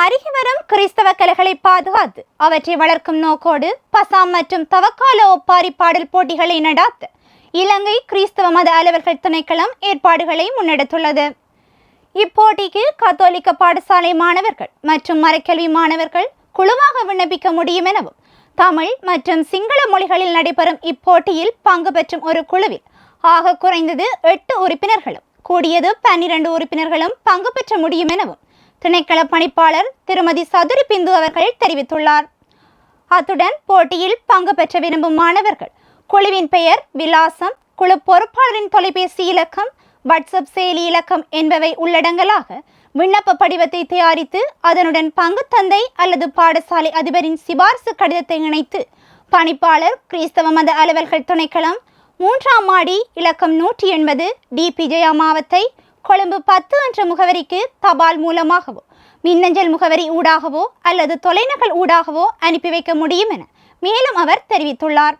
அருகி வரும் கிறிஸ்தவ கலைகளை பாதுகாத்து அவற்றை வளர்க்கும் நோக்கோடு பசாம் மற்றும் தவக்கால ஒப்பாரி பாடல் போட்டிகளை நடாத்த இலங்கை கிறிஸ்தவ மத அலுவல்கள் திணைக்களம் ஏற்பாடுகளை முன்னெடுத்துள்ளது. இப்போட்டிக்கு கத்தோலிக்க பாடசாலை மாணவர்கள் மற்றும் மறைக்கல்வி மாணவர்கள் குழுவாக விண்ணப்பிக்க முடியும் எனவும் தமிழ் மற்றும் சிங்கள மொழிகளில் நடைபெறும் இப்போட்டியில் பங்கு பெற்றும் ஒரு குழுவில் ஆக குறைந்தது எட்டு உறுப்பினர்களும் கூடியது பன்னிரண்டு உறுப்பினர்களும் பங்கு பெற்ற முடியும் எனவும் திணைக்கள பணிப்பாளர் திருமதி சதுரி பிந்து அவர்கள் தெரிவித்துள்ளார். அத்துடன் போட்டியில் பங்கு பெற்ற விரும்பும் மாணவர்கள் குழுவின் பெயர் விலாசம் குழு பொறுப்பாளரின் தொலைபேசி இலக்கம் வாட்ஸ்அப் செயலி இலக்கம் என்பவை உள்ளடங்கலாக விண்ணப்ப படிவத்தை தயாரித்து அதனுடன் பங்கு தந்தை அல்லது பாடசாலை அதிபரின் சிபார்சு கடிதத்தை இணைத்து பணிப்பாளர் கிறிஸ்தவ மத அலுவல்கள் துணைக்களம் மூன்றாம் மாடி இலக்கம் நூற்றி எண்பது டிபி ஜெயா மாவத்தை கொழும்பு பத்து என்ற முகவரிக்கு தபால் மூலமாகவோ மின்னஞ்சல் முகவரி ஊடாகவோ அல்லது தொலைநகல் ஊடாகவோ அனுப்பி வைக்க முடியும் என மேலும் அவர் தெரிவித்துள்ளார்.